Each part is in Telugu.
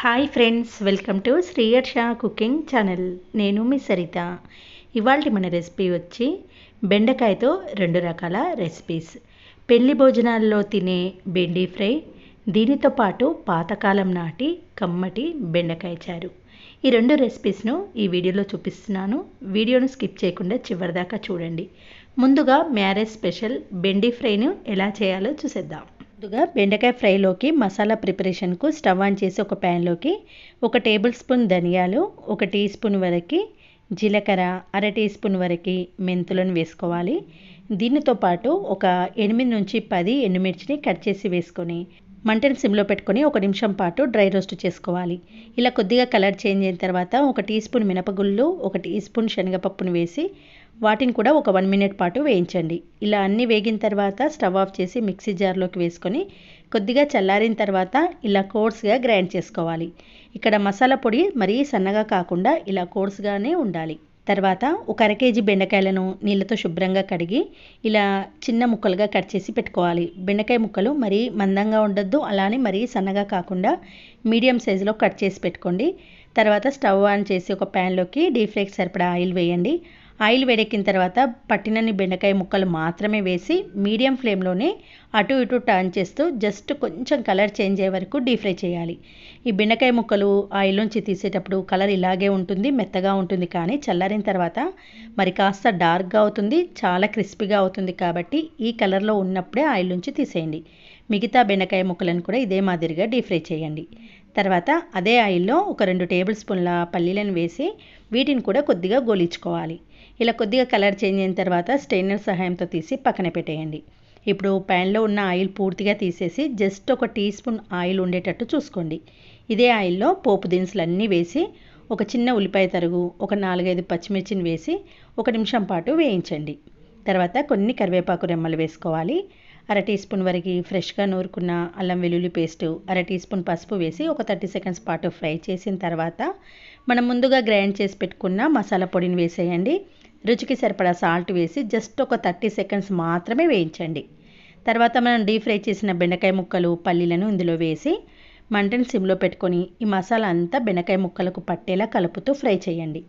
Hi friends welcome to Sriyarsha cooking channel నేను మీ సరిత. ఇవాళ మన రెసిపీ వచ్చి బెండకాయతో రెండు రకాల రెసిపీస్ పెళ్ళి భోజనాల్లో తినే బెండి ఫ్రై దీనితో పాటు పాతకాలం నాటి కమ్మటి బెండకాయ చారు. ఈ రెండు రెసిపీస్ను ఈ వీడియోలో చూపిస్తున్నాను. వీడియోను స్కిప్ చేయకుండా చివరిదాకా చూడండి. ముందుగా మ్యారేజ్ స్పెషల్ బెండీ ఫ్రైను ఎలా చేయాలో చూసేద్దాం. ముందుగా బెండకాయ ఫ్రైలోకి మసాలా ప్రిపరేషన్కు స్టవ్ ఆన్ చేసి ఒక ప్యాన్లోకి ఒక టేబుల్ స్పూన్ ధనియాలు ఒక టీ స్పూన్ వరకు జీలకర్ర అర టీ స్పూన్ వరకు మెంతులను వేసుకోవాలి. దీనితో పాటు ఒక ఎనిమిది నుంచి పది ఎండుమిర్చిని కట్ చేసి వేసుకొని మంటను సిమ్లో పెట్టుకొని ఒక నిమిషం పాటు డ్రై రోస్ట్ చేసుకోవాలి. ఇలా కొద్దిగా కలర్ చేంజ్ అయిన తర్వాత ఒక టీ స్పూన్ మినపగుళ్ళు ఒక టీ స్పూన్ శనగపప్పును వేసి వాటిని కూడా ఒక వన్ మినిట్ పాటు వేయించండి. ఇలా అన్నీ వేగిన తర్వాత స్టవ్ ఆఫ్ చేసి మిక్సీ జార్లోకి వేసుకొని కొద్దిగా చల్లారిన తర్వాత ఇలా కోర్స్గా గ్రైండ్ చేసుకోవాలి. ఇక్కడ మసాలా పొడి మరీ సన్నగా కాకుండా ఇలా కోర్స్గానే ఉండాలి. తర్వాత ఒక అర కేజీ బెండకాయలను నీళ్ళతో శుభ్రంగా కడిగి ఇలా చిన్న ముక్కలుగా కట్ చేసి పెట్టుకోవాలి. బెండకాయ ముక్కలు మరీ మందంగా ఉండొద్దు అలానే మరీ సన్నగా కాకుండా మీడియం సైజులో కట్ చేసి పెట్టుకోండి. తర్వాత స్టవ్ ఆన్ చేసి ఒక ప్యాన్లోకి డీప్ ఫ్రైకి సరిపడా ఆయిల్ వేయండి. ఆయిల్ వేడెక్కిన తర్వాత పట్టినన్ని బెండకాయ ముక్కలు మాత్రమే వేసి మీడియం ఫ్లేమ్లోనే అటు ఇటు టర్న్ చేస్తూ జస్ట్ కొంచెం కలర్ చేంజ్ అయ్యే వరకు డీప్ ఫ్రై చేయాలి. ఈ బెండకాయ ముక్కలు ఆయిల్ నుంచి తీసేటప్పుడు కలర్ ఇలాగే ఉంటుంది మెత్తగా ఉంటుంది కానీ చల్లారిన తర్వాత మరి కాస్త డార్క్గా అవుతుంది చాలా క్రిస్పీగా అవుతుంది కాబట్టి ఈ కలర్లో ఉన్నప్పుడే ఆయిల్ నుంచి తీసేయండి. మిగతా బెండకాయ ముక్కలను కూడా ఇదే మాదిరిగా డీప్ ఫ్రై చేయండి. తర్వాత అదే ఆయిల్లో ఒక రెండు టేబుల్ స్పూన్ల పల్లీలను వేసి వీటిని కూడా కొద్దిగా గోలించుకోవాలి. ఇలా కొద్దిగా కలర్ చేంజ్ అయిన తర్వాత స్టెయినర్ సహాయంతో తీసి పక్కన పెట్టేయండి. ఇప్పుడు ప్యాన్లో ఉన్న ఆయిల్ పూర్తిగా తీసేసి జస్ట్ ఒక టీ స్పూన్ ఆయిల్ ఉండేటట్టు చూసుకోండి. ఇదే ఆయిల్లో పోపు దినుసులు అన్నీ వేసి ఒక చిన్న ఉల్లిపాయ తరుగు ఒక నాలుగైదు పచ్చిమిర్చిని వేసి ఒక నిమిషం పాటు వేయించండి. తర్వాత కొన్ని కరివేపాకు రెమ్మలు వేసుకోవాలి. అర టీ స్పూన్ వరకు ఫ్రెష్గా నూరుకున్న అల్లం వెల్లుల్లి పేస్టు అర టీ స్పూన్ పసుపు వేసి ఒక థర్టీ సెకండ్స్ పాటు ఫ్రై చేసిన తర్వాత మనం ముందుగా గ్రైండ్ చేసి పెట్టుకున్న మసాలా పొడిని వేసేయండి. రుచికి సరిపడా సాల్ట్ వేసి జస్ట్ ఒక థర్టీ సెకండ్స్ మాత్రమే వేయించండి. తర్వాత మనం డీప్ ఫ్రై చేసిన బెండకాయ ముక్కలు పల్లీలను ఇందులో వేసి మంటను సిమ్లో పెట్టుకొని ఈ మసాలా అంతా బెండకాయ ముక్కలకు పట్టేలా కలుపుతూ ఫ్రై చేయండి.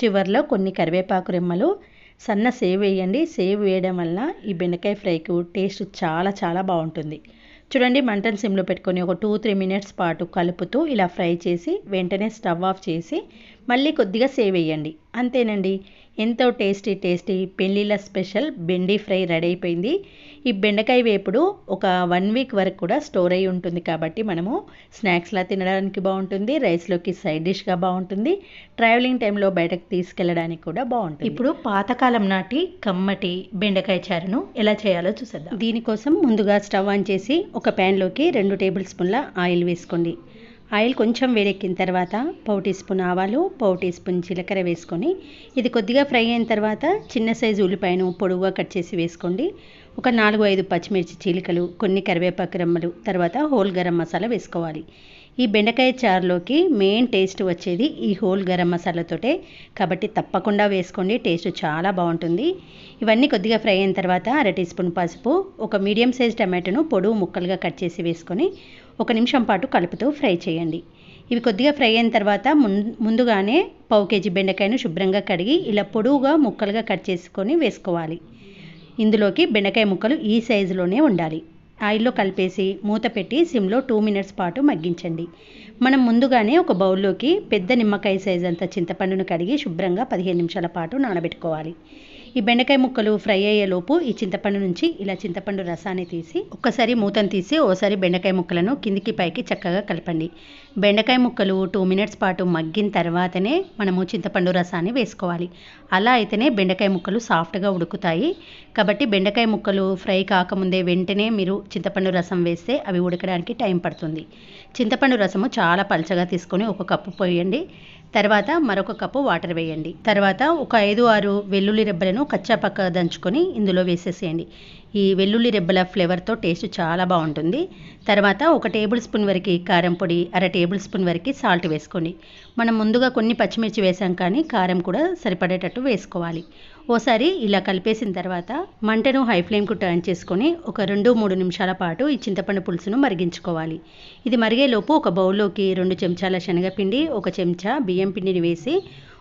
చివరిలో కొన్ని కరివేపాకు రెమ్మలు సన్న సేవ్ వేయండి. సేవ్ వేయడం వల్ల ఈ బెండకాయ ఫ్రైకు టేస్ట్ చాలా చాలా బాగుంటుంది. చూడండి మంటను సిమ్లో పెట్టుకొని ఒక టూ త్రీ మినిట్స్ పాటు కలుపుతూ ఇలా ఫ్రై చేసి వెంటనే స్టవ్ ఆఫ్ చేసి మళ్ళీ కొద్దిగా సేవ్ వేయండి అంతేనండి. ఎంతో టేస్టీ టేస్టీ పెళ్ళిళ్ళ స్పెషల్ బెండి ఫ్రై రెడీ అయిపోయింది. ఈ బెండకాయ వేపుడు ఒక వన్ వీక్ వరకు కూడా స్టోర్ అయి ఉంటుంది కాబట్టి మనము స్నాక్స్లా తినడానికి బాగుంటుంది రైస్లోకి సైడ్ డిష్గా బాగుంటుంది ట్రావెలింగ్ టైంలో బయటకు తీసుకెళ్ళడానికి కూడా బాగుంటుంది. ఇప్పుడు పాతకాలం నాటి కమ్మటి బెండకాయ చారును ఎలా చేయాలో చూసేద్దాం. దీనికోసం ముందుగా స్టవ్ ఆన్ చేసి ఒక ప్యాన్లోకి రెండు టేబుల్ స్పూన్ల ఆయిల్ వేసుకోండి. ఆయిల్ కొంచెం వేడెక్కిన తర్వాత పావు టీ స్పూన్ ఆవాలు పావు టీ స్పూన్ జీలకర్ర వేసుకొని ఇది కొద్దిగా ఫ్రై అయిన తర్వాత చిన్న సైజు ఉల్లిపాయను పొడవుగా కట్ చేసి వేసుకోండి. ఒక నాలుగు ఐదు పచ్చిమిర్చి చీలికలు కొన్ని కరివేపాకు రెమ్మలు తర్వాత హోల్ గరం మసాలా వేసుకోవాలి. ఈ బెండకాయ చారులోకి మెయిన్ టేస్ట్ వచ్చేది ఈ హోల్ గరం మసాలాతోటే కాబట్టి తప్పకుండా వేసుకోండి టేస్ట్ చాలా బాగుంటుంది. ఇవన్నీ కొద్దిగా ఫ్రై అయిన తర్వాత అర టీ స్పూన్ పసుపు ఒక మీడియం సైజ్ టమాటోను పొడువు ముక్కలుగా కట్ చేసి వేసుకొని ఒక నిమిషం పాటు కలుపుతూ ఫ్రై చేయండి. ఇవి కొద్దిగా ఫ్రై అయిన తర్వాత ముందుగానే పావు కేజీ బెండకాయను శుభ్రంగా కడిగి ఇలా పొడువుగా ముక్కలుగా కట్ చేసుకొని వేసుకోవాలి. ఇందులోకి బెండకాయ ముక్కలు ఈ సైజులోనే ఉండాలి. ఆయిల్లో కలిపేసి మూత పెట్టి సిమ్లో టూ మినిట్స్ పాటు మగ్గించండి. మనం ముందుగానే ఒక బౌల్లోకి పెద్ద నిమ్మకాయ సైజ్ అంత చింతపండును కడిగి శుభ్రంగా పదిహేను నిమిషాల పాటు నానబెట్టుకోవాలి. ఈ బెండకాయ ముక్కలు ఫ్రై అయ్యేలోపు ఈ చింతపండు నుంచి ఇలా చింతపండు రసాన్ని తీసి ఒక్కసారి మూతను తీసి ఓసారి బెండకాయ ముక్కలను కిందికి పైకి చక్కగా కలపండి. బెండకాయ ముక్కలు టూ మినిట్స్ పాటు మగ్గిన తర్వాతనే మనము చింతపండు రసాన్ని వేసుకోవాలి. అలా అయితేనే బెండకాయ ముక్కలు సాఫ్ట్గా ఉడుకుతాయి. కాబట్టి బెండకాయ ముక్కలు ఫ్రై కాకముందే వెంటనే మీరు చింతపండు రసం వేస్తే అవి ఉడకడానికి టైం పడుతుంది. చింతపండు రసము చాలా పలచగా తీసుకొని ఒక కప్పు పోయండి. తర్వాత మరొక కప్పు వాటర్ వేయండి. తర్వాత ఒక ఐదు ఆరు వెల్లుల్లి రెబ్బలను కచ్చా పక్క దంచుకొని ఇందులో వేసేసేయండి. ఈ వెల్లుల్లి రెబ్బల ఫ్లేవర్తో టేస్ట్ చాలా బాగుంటుంది. తర్వాత ఒక టేబుల్ స్పూన్ వరకు కారం పొడి అర టేబుల్ స్పూన్ వరకు సాల్ట్ వేసుకోండి మనం ముందుగా కొన్ని పచ్చిమిర్చి వేసాం కానీ కారం కూడా సరిపడేటట్టు వేసుకోవాలి. ఓసారి ఇలా కలిపేసిన తర్వాత మంటను హై ఫ్లేమ్కు టర్న్ చేసుకొని ఒక రెండు మూడు నిమిషాల పాటు ఈ చింతపండు పులుసును మరిగించుకోవాలి. ఇది మరిగేలోపు ఒక బౌల్లోకి రెండు చెంచాల శనగపిండి ఒక చెంచా బియ్యం పిండిని వేసి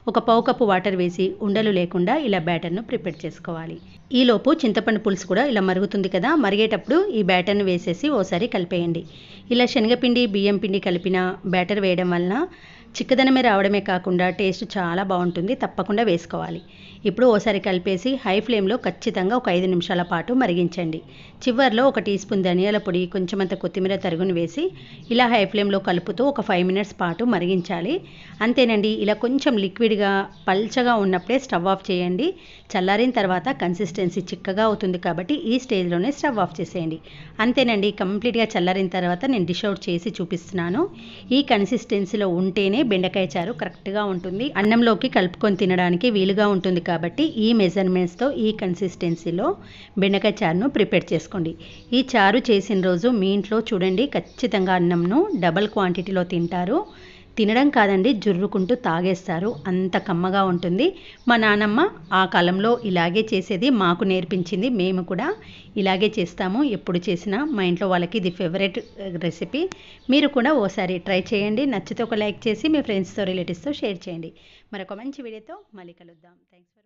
ఒక పావు కప్పు వాటర్ వేసి ఉండలు లేకుండా ఇలా బ్యాటర్ను ప్రిపేర్ చేసుకోవాలి. ఈలోపు చింతపండు పులుసు కూడా ఇలా మరుగుతుంది కదా మరిగేటప్పుడు ఈ బ్యాటర్ను వేసేసి ఓసారి కలిపేయండి. ఇలా శనగపిండి బియ్యం పిండి కలిపిన బ్యాటర్ వేయడం వలన చిక్కదనమే రావడమే కాకుండా టేస్ట్ చాలా బాగుంటుంది తప్పకుండా వేసుకోవాలి. ఇప్పుడు ఓసారి కలిపేసి హై ఫ్లేమ్లో ఖచ్చితంగా ఒక ఐదు నిమిషాల పాటు మరిగించండి. చివర్లో ఒక టీ స్పూన్ ధనియాల పొడి కొంచెం అంత కొత్తిమీర తరుగును వేసి ఇలా హై ఫ్లేమ్లో కలుపుతూ ఒక ఫైవ్ మినిట్స్ పాటు మరిగించాలి. అంతేనండి ఇలా కొంచెం లిక్విడ్గా పల్చగా ఉన్నప్పుడే స్టవ్ ఆఫ్ చేయండి. చల్లారిన తర్వాత కన్సిస్టెన్సీ చిక్కగా అవుతుంది కాబట్టి ఈ స్టేజ్లోనే స్టవ్ ఆఫ్ చేసేయండి. అంతేనండి కంప్లీట్గా చల్లారిన తర్వాత నేను డిష్ అవుట్ చేసి చూపిస్తున్నాను. ఈ కన్సిస్టెన్సీలో ఉంటేనే బెండకాయ చారు కరెక్ట్గా ఉంటుంది. అన్నంలోకి కలుపుకొని తినడానికి వీలుగా ఉంటుంది కాబట్టి ఈ మెజర్మెంట్స్తో ఈ కన్సిస్టెన్సీలో బెండకాయ చారును ప్రిపేర్ చేసుకోండి. ఈ చారు చేసిన రోజు మీ ఇంట్లో చూడండి ఖచ్చితంగా అన్నంను డబల్ క్వాంటిటీలో తింటారు. తినడం కాదండి జుర్రుకుంటూ తాగేస్తారు. అంత కమ్మగా ఉంటుంది. మా నానమ్మ ఆ కాలంలో ఇలాగే చేసేది మాకు నేర్పించింది. మేము కూడా ఇలాగే చేస్తాము. ఎప్పుడు చేసినా మా ఇంట్లో వాళ్ళకి ఇది ఫేవరెట్ రెసిపీ uh, మీరు కూడా ఓసారి ట్రై చేయండి. నచ్చితే ఒక లైక్ చేసి మీ ఫ్రెండ్స్తో రిలేటివ్స్తో షేర్ చేయండి. మరొక మంచి వీడియోతో మళ్ళీ కలుద్దాం. థ్యాంక్స్